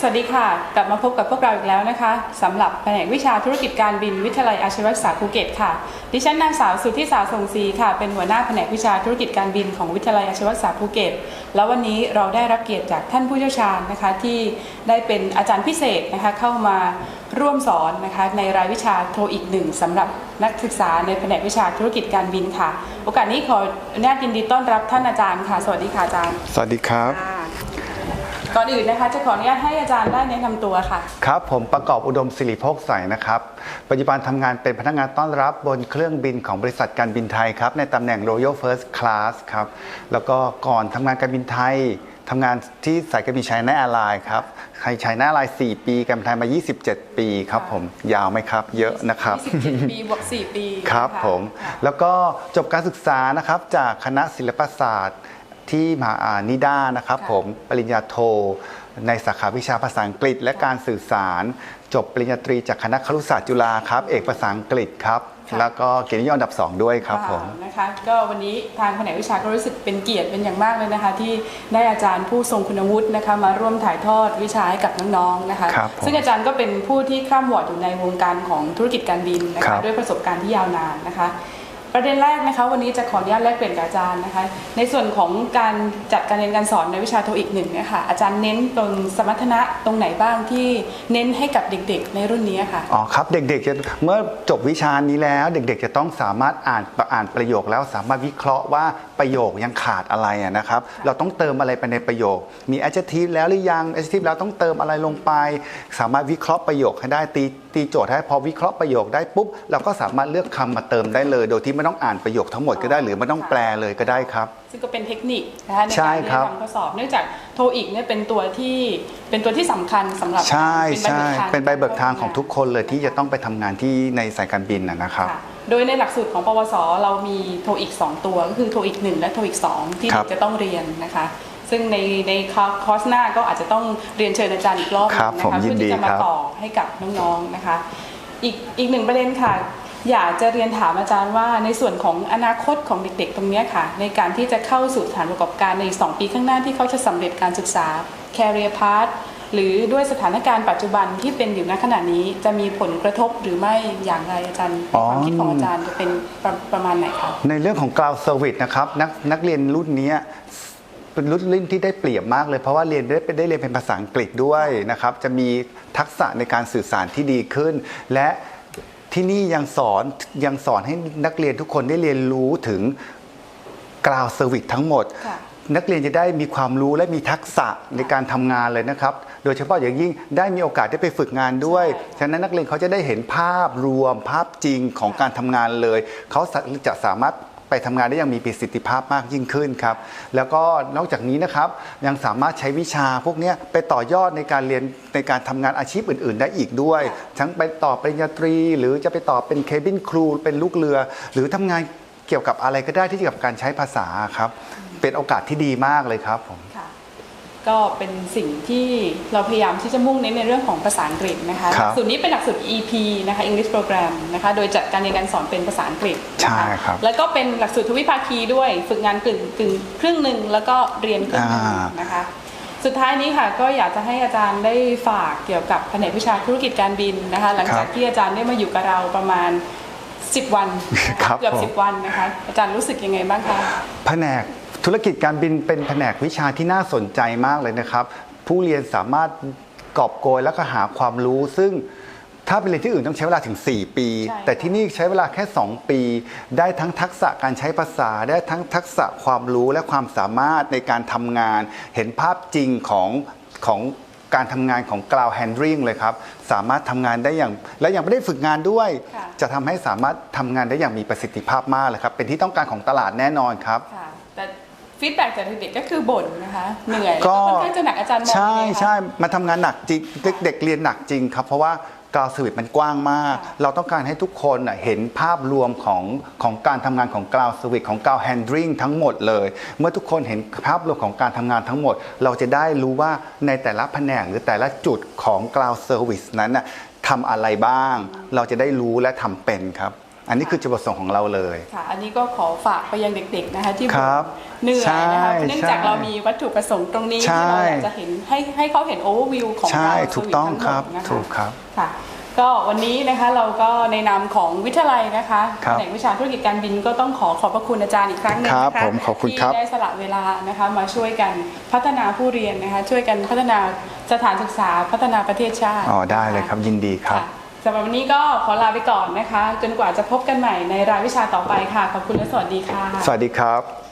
สวัสดีค่ะ กลับมาพบกับพวกเราอีกแล้วนะคะสำหรับแผนกวิชาธุรกิจการบินวิทยาลัยอาชีวศึกษาภูเก็ตค่ะ ดิฉันนางสาวสุทธิสาทรงศรีค่ะ เป็นหัวหน้าแผนกวิชาธุรกิจการบินของวิทยาลัยอาชีวศึกษาภูเก็ต แล้ววันนี้เราได้รับเกียรติจากท่านผู้เชี่ยวชาญนะคะที่ได้เป็นอาจารย์พิเศษนะคะเข้ามาร่วมสอนนะคะในรายวิชาโทอีกหนึ่งสำหรับนักศึกษาในแผนกวิชาธุรกิจการบินค่ะ โอกาสนี้ขออนุญาตยินดีต้อนรับท่านอาจารย์ค่ะ สวัสดีค่ะอาจารย์ สวัสดีครับ ก่อนอื่นนะคะจะขออนุญาตให้อาจารย์ได้แนะนำตัวค่ะ ครับผมประกอบอุดมศิริโภคใสนะครับ ปัจจุบันทำงานเป็นพนักงานต้อนรับบนเครื่องบินของบริษัทการบินไทยครับ ในตำแหน่ง Royal First Class ครับ แล้วก็ก่อนทำงานการบินไทยทำงานที่สายการบินไชน่าแอร์ไลน์ครับใครไชน่าแอร์ไลน์4ปีการบินไทยมา 27 ปีครับผมยาวไหมครับ เยอะนะครับ 27 ปีบวก 4 ปีครับนะะผมค่ะแล้วก็จบการศึกษานะครับจากคณะศิลปศาสตร์ ที่มหาอ่านิด้านะครับผมปริญญาโทในสาขาวิชาภาษาอังกฤษ และการสื่อสาร จบปริญญาตรีจากคณะครุศาสตร์จุฬาครับ เอกภาษาอังกฤษครับ แล้วก็เกียรตินิยมอันดับ 2 ด้วยครับผมค่ะนะคะก็วันนี้ทางแผนกวิชาก็รู้สึกเป็นเกียรติเป็นอย่างมากเลยนะคะ ที่ได้อาจารย์ผู้ทรงคุณวุฒินะคะมาร่วมถ่ายทอดวิชาให้กับน้องๆนะคะครับผมซึ่งอาจารย์ก็เป็นผู้ที่คร่ำวอร์ดอยู่ในวงการของธุรกิจการบินนะครัคะบด้วยประสบการณ์ที่ยาวนานนะคะ ประเด็นแรกนะคะวันนี้จะขออนุญาตแลกเปลี่ยนกับอาจารย์นะคะ ในส่วนของการจัดการเรียนการสอนในวิชาโทอีกหนึ่งเนี่ยค่ะอาจารย์เน้นตรงสมรรถนะตรงไหนบ้างที่เน้นให้กับเด็กๆ ในรุ่นนี้ค่ะอ๋อครับเด็กๆจะเมื่อจบวิชานี้แล้ว เด็กๆ จะต้องสามารถอ่านอ่านประโยคแล้วสามารถวิเคราะห์ว่าประโยคยังขาดอะไรนะครับ เราต้องเติมอะไรไปในประโยค มี adjective แล้วหรือยัง adjective แล้วต้องเติมอะไรลงไป สามารถวิเคราะห์ประโยคให้ได้ตี ตีโจทย์ให้พอวิเคราะห์ประโยคได้ปุ๊บเราก็สามารถเลือกคำมาเติมได้เลย โดยที่ไม่ต้องอ่านประโยคทั้งหมดก็ได้ หรือไม่ต้องแปลเลยก็ได้ครับ ซึ่งก็เป็นเทคนิคนะคะในใช่การที่ครับจะทำข้อสอบเนื่องจากโทอีกเนี่ยเป็นตัวที่เป็นตัวที่สำคัญสำหรับใช่เป็นใบใช่เบิกทางเป็นใบเบิกทางของทุกคนเลยที่จะต้องไปทำงานที่ในสายการบินนะนะครับค่ะโดยในหลักสูตรของปวส เรามีโทอีก 2 ตัว ก็คือโทอีก 1 และโทอีก 2 ที่ครับจะต้องเรียนนะคะ ซึ่งในในคอร์สหน้าก็อาจจะต้องเรียนเชิญอาจารย์อีกรอบหนึงครับนะผมคะยิเพื่อนดีที่จะมาครับ ต่อให้กับน้องๆนะคะ อีกอีกหนึ่งประเด็นค่ะ อยากจะเรียนถามอาจารย์ว่าในส่วนของอนาคตของเด็กๆ ตรงเนี้ยค่ะ ในการที่จะเข้าสู่สถานประกอบการใน 2 ปีข้างหน้าที่เขาจะสำเร็จการศึกษา career path หรือด้วยสถานการณ์ปัจจุบันที่เป็นอยู่ณขณะนี้จะมีผลกระทบหรือไม่อย่างไรอาจารย์อ๋อความคิดของอาจารย์จะเป็นประประมาณไหนคะ ในเรื่องของ Cloud Service นะครับนักนักเรียนรุ่นเนี้ย เป็นรุ่นรุ่นที่ได้เปรียบมากเลย เพราะว่าเรียนได้ได้เรียนเป็นภาษาอังกฤษด้วยนะครับ จะมีทักษะในการสื่อสารที่ดีขึ้น และที่นี่ยังสอนยังสอนให้นักเรียนทุกคนได้เรียนรู้ถึง Cloud Service ทั้งหมดค่ะนักเรียนจะได้มีความรู้และมีทักษะในการทำงานเลยนะครับ โดยเฉพาะอย่างยิ่งได้มีโอกาสได้ไปฝึกงานด้วย ฉะนั้นนักเรียนเขาจะได้เห็นภาพรวมภาพจริงของการทำงานเลย เขาจะสามารถ ไปทำงานได้อย่างมีประสิทธิภาพมากยิ่งขึ้นครับ แล้วก็นอกจากนี้นะครับยังสามารถใช้วิชาพวกนี้ไปต่อยอดในการเรียนในการทำงานอาชีพอื่น ๆ ได้อีกด้วย ทั้งไปต่อปริญญาตรี หรือจะไปต่อเป็นเคบินครูเป็นลูกเรือ หรือทำงานเกี่ยวกับอะไรก็ได้ที่เกี่ยวกับการใช้ภาษาครับ เป็นโอกาสที่ดีมากเลยครับผมค่ะ ก็เป็นสิ่งที่เราพยายามที่จะมุ่งเน้นในเรื่องของภาษาอังกฤษนะคะครับสูตรนี้เป็นหลักสูตร EP นะคะ English Program นะคะโดยจัดการเรียนการสอนเป็นภาษาอังกฤษนะะใช่ครับ แล้วก็เป็นหลักสูตรทวิภาคีด้วยฝึกงานกึ่งกึ่งครึ่งหนึ่งแล้วก็เรียนครึ่งหนึ่งอ่านะคะ สุดท้ายนี้ค่ะก็อยากจะให้อาจารย์ได้ฝากเกี่ยวกับแผนกวิชาธุรกิจการบินนะคะ หลังจากที่อาจารย์ได้มาอยู่กับเราประมาณ 10 วันนะคะครับเกือบผม10วันนะคะ อาจารย์รู้สึกยังไงบ้างคะ แผนกธุรกิจการบินเป็นแผนกวิชาที่น่าสนใจมากเลยนะครับ ผู้เรียนสามารถกอบโกยแล้วก็หาความรู้ ซึ่งถ้าไปเรียนที่อื่นต้องใช้เวลาถึง 4 ปี ใช่ค่ะแต่ที่นี่ใช้เวลาแค่ 2 ปี ได้ทั้งทักษะการใช้ภาษา ได้ทั้งทักษะความรู้และความสามารถในการทำงาน เห็นภาพจริงของของ การทำงานของ Cloud Handling เลยครับ สามารถทำงานได้อย่าง และยังไม่ได้ฝึกงานด้วย ค่ะ จะทำให้สามารถทำงานได้อย่างมีประสิทธิภาพมากเลยครับ เป็นที่ต้องการของตลาดแน่นอนครับ ค่ะ แต่ฟีดแบ็กจากเด็กๆก็คือบ่นนะคะ เหนื่อยก็ค่อนข้างจะหนักอาจารย์มองใช่ยังไงคะ ใช่มาทำงานหนักจริงเด็กเด็กเรียนหนักจริงครับ เพราะว่า กราวสวิตมันกว้างมากค่ะเราต้องการให้ทุกคนน่ะเห็นภาพรวมของของการทำงานของกราวสวิตของกราวแฮนดริงทั้งหมดเลย เมื่อทุกคนเห็นภาพรวมของการทำงานทั้งหมด เราจะได้รู้ว่าในแต่ละแผนกหรือแต่ละจุดของกราวเซอร์วิสนั้นน่ะทำอะไรบ้าง เราจะได้รู้และทำเป็นครับ อันนี้คือจุดประสงค์ของเราเลย ค่ะ อันนี้ก็ขอฝากไปยังเด็กๆนะคะที่ครับเหนื่อยนะคะใช่เนื่องจากใช่เรามีวัตถุประสงค์ตรงนี้ใช่ที่เราอยากจะเห็นให้ให้เขาเห็นโอเวอร์วิวของใช่เราถูกต้องทั้หมดครับนะคะถูกครับค่ะก็วันนี้นะคะเราก็ในนามของวิทยาลัยนะคะครับแผนกวิชาธุรกิจการบินก็ต้องขอขอบพระคุณอาจารย์อีกครั้งหนึงครับนะคะผมขอบคุณครับที่ได้สละเวลานะคะมาช่วยกันพัฒนาผู้เรียนนะคะช่วยกันพัฒนาสถานศึกษาพัฒนาประเทศชาติอ๋อได้เลยนะะครับยินดีครับค่ะ สำหรับวันนี้ก็ขอลาไปก่อนนะคะ จนกว่าจะพบกันใหม่ในรายวิชาต่อไปค่ะ ขอบคุณและสวัสดีค่ะ สวัสดีครับ